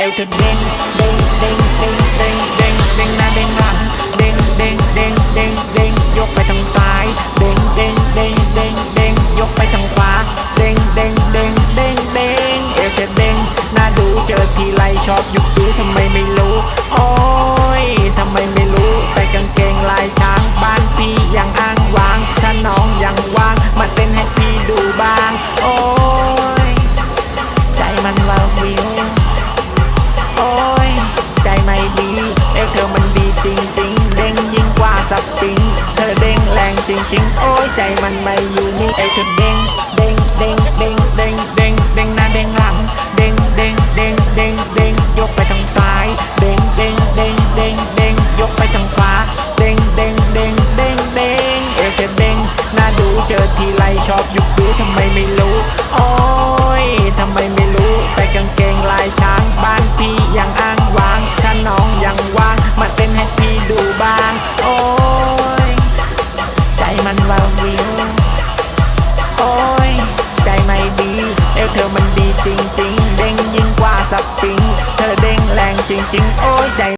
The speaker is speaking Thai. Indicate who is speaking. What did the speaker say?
Speaker 1: เอวเธอเด้งเด้งเด้งเด้งเด้งเด้งเด้งหน้าเด้งหลังเด้งเด้งเด้งเด้งเด้งยกไปทางซ้ายเด้งเด้งเด้งเด้งเด้งยกไปทางขวาเด้งเด้งเด้งเด้งเด้งเอวเธอเด้งหน้าดูเจอทีไรชอบยุกดูทำไมไม่รู้ จริงโอ้ยใจมันไม่อยู่นิ่งเอวเธอเด้งเด้งเด้งเด้งเด้งเด้งเด้งหน้าเด้งหลังเด้งเด้งเด้งเด้งเด้งยกไปทางซ้ายเด้งเด้งเด้งเด้งเด้งยกไปทางขวาเด้งเด้งเด้งเด้งเด้งเอวเธอเด้งหน้าดูเจอทีไรชอบยุบดูทำไมไม่รู้ จริง ๆ โอ้ยใจ